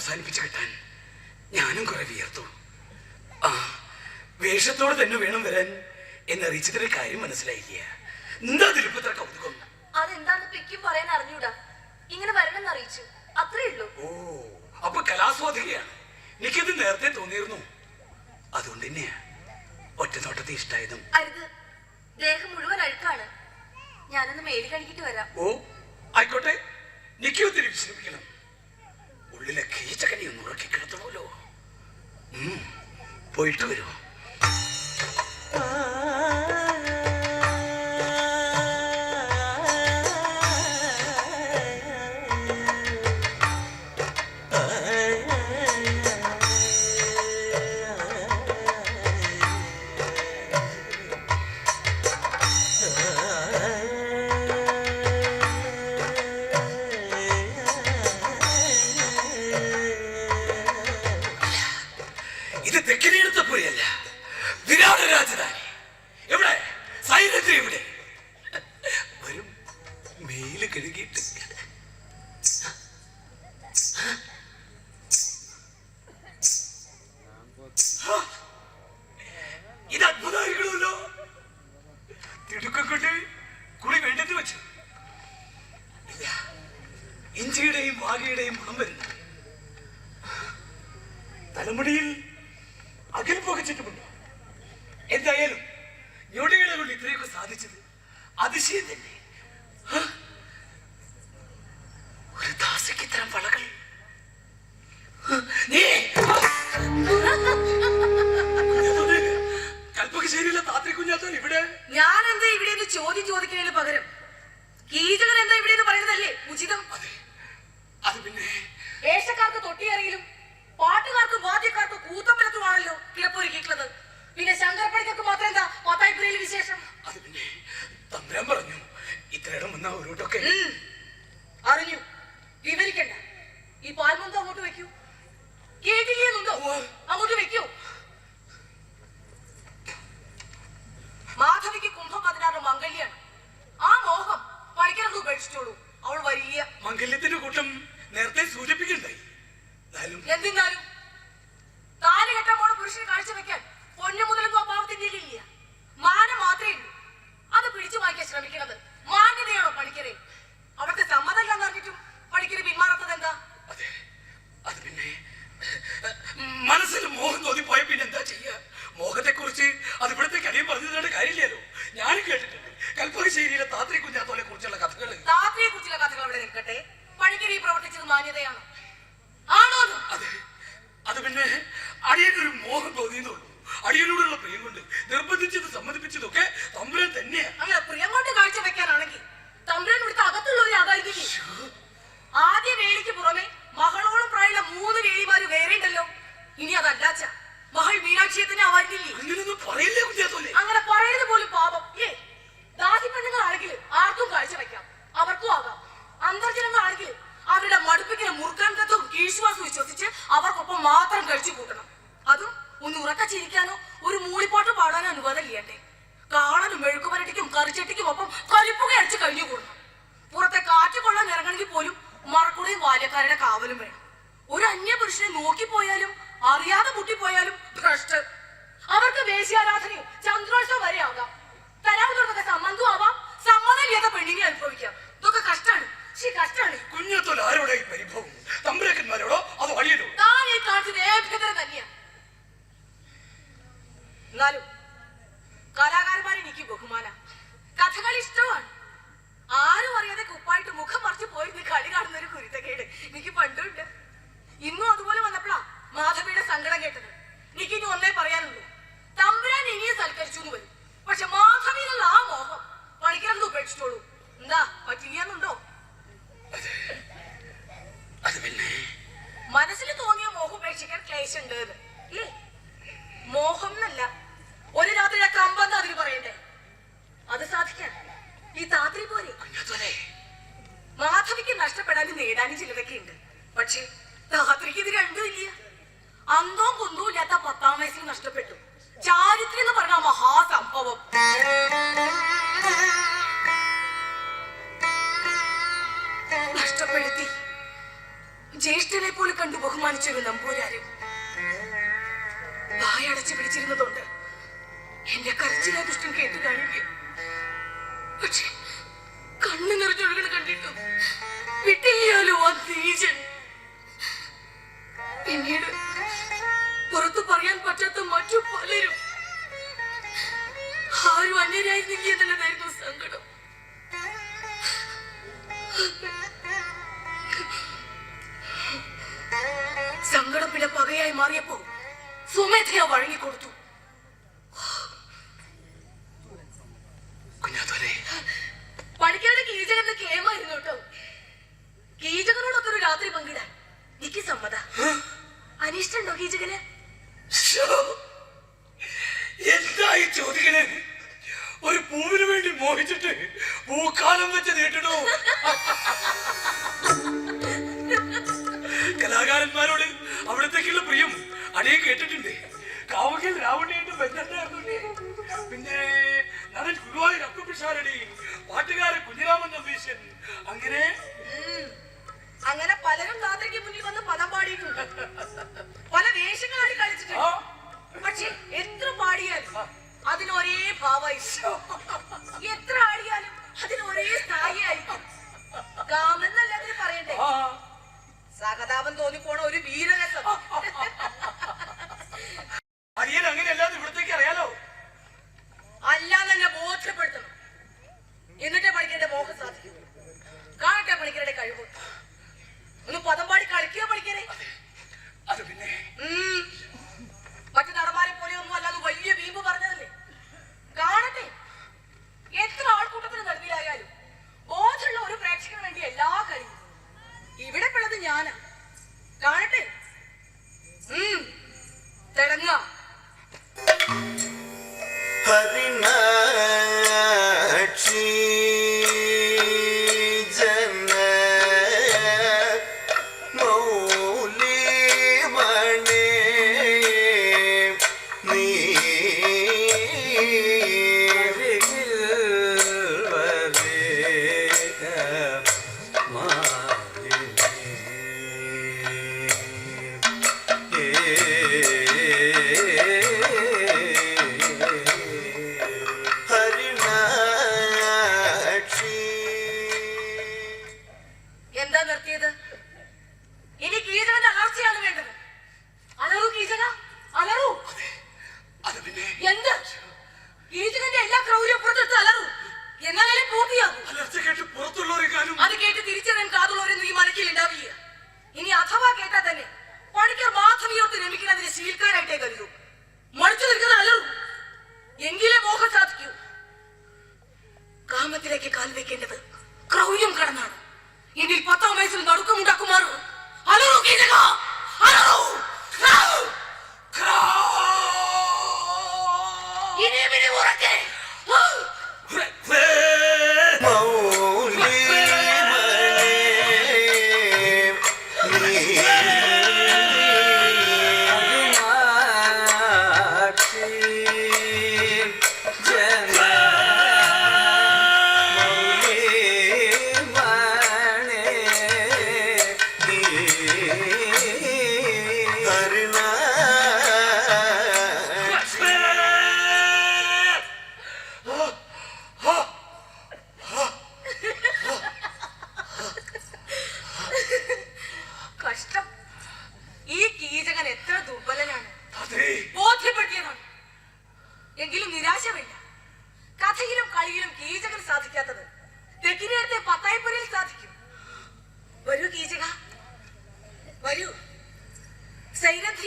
അവസാനിപ്പിച്ചു കിട്ടാൻ ഞാനും കുറെ വിയർത്തു. ആ വേഷത്തോടെ തന്നെ വേണം വരാൻ എന്നറിയിച്ചതിന്റെ കാര്യം മനസ്സിലായില്ല. എന്താ തിരുപ്പത്ര കൗതുകം? അതെന്താന്ന് പിക്കും പറയാൻ അറിഞ്ഞൂടാ. ഇങ്ങനെ വരണം അറിയിച്ചു. അത്രേ ഉള്ളൂ. ഓ അപ്പൊ കലാസ്വാദികയാണ്. എനിക്കത് നേരത്തെ തോന്നിയിരുന്നു. അതുകൊണ്ട് തന്നെയാ ഒറ്റ നോട്ടത്തെ ഇഷ്ടായതും. അരുത്. ദേഹം മുഴുവൻ അഴുക്കാണ്. ഞാനൊന്ന് മേലി കഴുകിട്ട് വരാം. ഓ ആയിക്കോട്ടെ. നിക്കോ വിശ്രമിക്കണം. ഉള്ളിലെ കീച്ചകനെ ഒന്ന് ഉറക്കി പോയിട്ട് വരുമോ ഇഞ്ചിയുടെയും ഗുണം വരുന്നു തലമുടിയിൽ അകിൽ പുകച്ചിട്ടുമുണ്ടോ? എന്തായാലും ഞൊടിയുടെ കൊണ്ട് ഇത്രയൊക്കെ സാധിച്ചത് അതിശയം തന്നെ? ഒരു ദാസയ്ക്ക് ഇത്തരം വളകൾ. കൽപ്പകശ്ശേരിയിലെ താത്രി കുഞ്ഞാത്തോൻ ഇവിടെ? ഞാൻ എന്താ ഇവിടെ ചോദ്യം ചോദിക്കുന്നതിന് പകരം? കീചകൻ എന്താ ഇവിടെ പറയുന്നതല്ലേ? ഉചിതം. അതെ. വേഷക്കാർക്ക് തൊട്ടിയറിയിലും പാട്ടുകാർക്കും വാദ്യക്കാർക്കും കൂത്തമ്പലത്തുമാണല്ലോ കിടപ്പൊരുക്കിയിട്ടുള്ളത് പിന്നെ ശങ്കർപ്പണിക്കൊക്കെ മാത്രം എന്താ പത്തായിപ്പുരയിൽ വിശേഷം? അത് പിന്നെ തമ്പുരാൻ പറഞ്ഞു. ഇത്രയിടം ഒരുട്ടൊക്കെ. അറിഞ്ഞു. വിവരിക്കണ്ട. ഈ പാൽമന്ത് അങ്ങോട്ട് വെക്കൂ കേട്ടില്ലേ. അങ്ങോട്ട് വെക്കൂ എന്നാലും എന്തിനാലും താലി കെട്ടാൻ പോണ പുരുഷനെ കാഴ്ചവെക്കാൻ പൊന്നു മുതലൊന്നും അഭാവത്തിന്റെ ഇല്ല? മാനം മാത്രമേ ഉള്ളൂ അത് പിടിച്ചു വാങ്ങിക്കാൻ ശ്രമിക്കുന്നത് മാന്യതയാണോ പണിക്കരെ? അവർക്ക് സമ്മതല്ല എന്നറിഞ്ഞിട്ടും പണിക്കര് പിന്മാറാത്തത് എന്താ? അത് പിന്നെ മനസ്സിൽ മോഹം തോന്നി പോയ പിന്നെ എന്താ ചെയ്യുക മോഹത്തെ കുറിച്ച് അത് ഇവിടുത്തെ കഥയും പറഞ്ഞതിനുള്ള കാര്യമില്ലല്ലോ. ഞാനും കേട്ടിട്ടുണ്ട്. കൽപ്പകശ്ശേരിയിലെ താത്രി കുഞ്ഞാത്തോലെ കുറിച്ചുള്ള കഥകൾ താത്രിയെ കുറിച്ചുള്ള കഥകൾ അവിടെ നിൽക്കട്ടെ. പണിക്കരി പ്രവർത്തിച്ചത് മാന്യതയാണോ? പിന്നെ അടിയനൊരു മോഹം തോന്നിയെന്നുള്ളൂ അടിയനോടുള്ള പ്രിയം കൊണ്ട് നിർബന്ധിച്ചത് സമ്മതിപ്പിച്ചതൊക്കെ തമ്പുരാൻ തന്നെയാ. അങ്ങനെ പ്രിയം കൊണ്ട് കാഴ്ചവെക്കാനാണെങ്കിൽ തമ്പുരാൻ ഇവിടുത്തെ അകത്തുള്ളവരെ അതായിരിക്കും ആദ്യ വേലിക്ക് പുറമെ മെഴുക്കുപരട്ടിക്കും കറിച്ചട്ടിക്കും ഒപ്പം കരിപ്പുക അടിച്ച് കഴിഞ്ഞു കൂടും പുറത്തെ കാറ്റ് കൊള്ളാൻ ഇറങ്ങണമെങ്കിൽ പോലും മറക്കുടയും ബാല്യക്കാരുടെ കാവലും വേണം. ഒരു അന്യ പുരുഷനെ നോക്കിപ്പോയാലും അറിയാതെ മുട്ടിപ്പോയാലും ഭ്രഷ്ട്. അവർക്ക് വേശ്യാരാധനയും ചന്ദ്രോത്സവം വരെ ആകാം. തരാവുന്നവർക്കൊക്കെ സമ്മതവും ആവാം സമ്മതമില്ലാത്ത പെണ്ണിനെ അനുഭവിക്കാം. ഇതൊക്കെ കഷ്ടാണ്. ശരി കഷ്ടാണ്. കുഞ്ഞത്തോൽ ആരോടെ പരിഭവം? തമ്പുരാക്കന്മാരോടോ അതോ അടിയനോ താൻ ഈ കാണിച്ചത് ഏഭ്യതരം തന്നെയാ. എന്നാലും കലാകാരന്മാരെ എനിക്ക് ബഹുമാന കഥകളി ഇഷ്ടമാണ് ആരും അറിയാതെ കുപ്പായിട്ട് മുഖം മറിച്ച് പോയി നീ കളി കാണുന്ന ഒരു കുരുത്തക്കേട് എനിക്ക് പണ്ടുണ്ട് ഇന്നും അതുപോലെ വന്നപ്പോഴാ മാധവിയുടെ സങ്കടം കേട്ടത് എനിക്ക് ഇനി ഒന്നേ പറയാനുള്ളൂ തമ്പുരാൻ ഇനിയും സൽക്കരിച്ചു എന്ന് വരും പക്ഷെ മാധവിയിലുള്ള ആ മോഹം പണിക്കരന്ന് ഉപേക്ഷിച്ചോളൂ എന്താ പറ്റില്ലെന്നുണ്ടോ അത് പിന്നെ മനസ്സിൽ തോന്നിയ മോഹം ഉപേക്ഷിക്കാൻ ക്ലേശുണ്ട് എന്ന്. ഇല്ലേ മോഹം എന്നല്ല ഒരു രാത്രി കമ്പന്ന് അതിന് പറയണ്ടേ അത് സാധിക്കാൻ ഈ താത്രി പോലെ കുഞ്ഞത്തോലെ മാധവിക്ക് നഷ്ടപ്പെടാനും നേടാനും ചിലതൊക്കെ ഉണ്ട്. പക്ഷെ താത്രിക്ക് ഇത് രണ്ടും ഇല്ല. അന്തോ കുന്തവും ഇല്ലാത്ത പത്താം വയസ്സിൽ നഷ്ടപ്പെട്ടു. ചാരിത്രം എന്ന് പറഞ്ഞ മഹാസംഭവം. നഷ്ടപ്പെടുത്തി. ജ്യേഷ്ഠനെ പോലെ കണ്ടു ബഹുമാനിച്ചൊരു നമ്പൂരാരും വായടച്ചു പിടിച്ചിരുന്നതുകൊണ്ട് എന്റെ കരച്ചിലെ ദുഷ്ടം കേട്ടു കാണില്ല? പക്ഷെ കണ്ണു നിറഞ്ഞൊഴുകണ കണ്ടിട്ടും വിട്ടില്ലാലോ ആ നീചൻ? പിന്നീട് പുറത്തു പറയാൻ പറ്റാത്ത മറ്റു പലരും ആരും അന്യരായിരുന്നില്ല എന്നുള്ളതായിരുന്നു സങ്കടം. സങ്കടം പിന്നെ പകയായി മാറിയപ്പോ സുമേധയ വഴങ്ങിക്കൊടുത്തു കുഞ്ഞത്തോലെ പണിക്കരുടെ കീചകന്റെ കേമായിരുന്നു കേട്ടോ കീചകനോടൊക്കെ ഒരു രാത്രി പങ്കിടാൻ. എനിക്ക് സമ്മത. അനിഷ്ടണ്ടോ ശ്ശോ. എന്തായി ചോദിക്കണേ? ഒരു പൂവിന് വേണ്ടി മോഹിച്ചിട്ട് പൂക്കാലം വെച്ച് നീട്ടണോ കലാകാരന്മാരോട് അവിടത്തേക്കുള്ള പ്രിയം അടിയെ കേട്ടിട്ടുണ്ട്. കാവക്കൽ രാവണിയുടെ ബന്ധണ്ടായിരുന്നുണ്ട് പിന്നെ നടൻ ഗുരുവായൂർ അപ്പുപിഷാരടി പാട്ടുകാരൻ കുഞ്ഞിരാമൻ നമ്പീശൻ അങ്ങനെ. അങ്ങനെ പലരും രാത്രിക്ക് മുന്നിൽ വന്ന് പദം പാടിയിട്ടുണ്ട്. പല വേഷങ്ങളായി കളിച്ചിട്ടുണ്ട് പക്ഷെ എത്ര പാടിയാലും അതിന് ഒരേ ഭാവമായിരിക്കും എത്ര ആടിയാലും അതിന് ഒരേ സ്ഥായിയായിരിക്കും. കാമെന്നല്ല അതിന് പറയണ്ടേ? ആ. സഹതാപം തോന്നിപ്പോണ ഒരു വീരരസം. അടിയൻ അങ്ങനെയല്ലാതെ ഇവിടത്തേക്ക് അറിയാലോ? ഒന്ന് പദം പാടി കളിക്കുക പഠിക്കണേ എന്ത്? കീചകന്റെ എല്ലാ ക്രൗര്യം പുറത്തെടുത്ത് അലറു. എന്നാലേ പൂർത്തിയാകൂ? അത് കേട്ട് തിരിച്ചറിയാൻ കാതുള്ളവരൊന്നും ഈ മനക്കിൽ ഉണ്ടാവില്ല. ഇനി അഥവാ കേട്ടാ തന്നെ പണിക്കർ മാധവിയോർത്ത് രമിക്കുന്നതിന് ശീൽക്കാരായിട്ടേ കരുതൂ. മടിച്ചു നിൽക്കുന്ന അലറു. എങ്കിലേ മോഹം സാധിക്കൂ. കാമത്തിലേക്ക് കാൽ വെക്കേണ്ടത് ക്രൗര്യം കടന്നാണ്. ഇനി പത്താം വയസ്സിൽ നടുക്കമുണ്ടാക്കുമാറ്. അലറു കീഴക അലറു!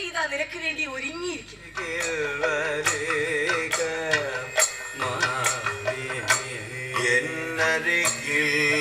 ഇതാ നിനക്ക് വേണ്ടി ഒരുങ്ങിയിരിക്കുന്നു എന്നരികിൽ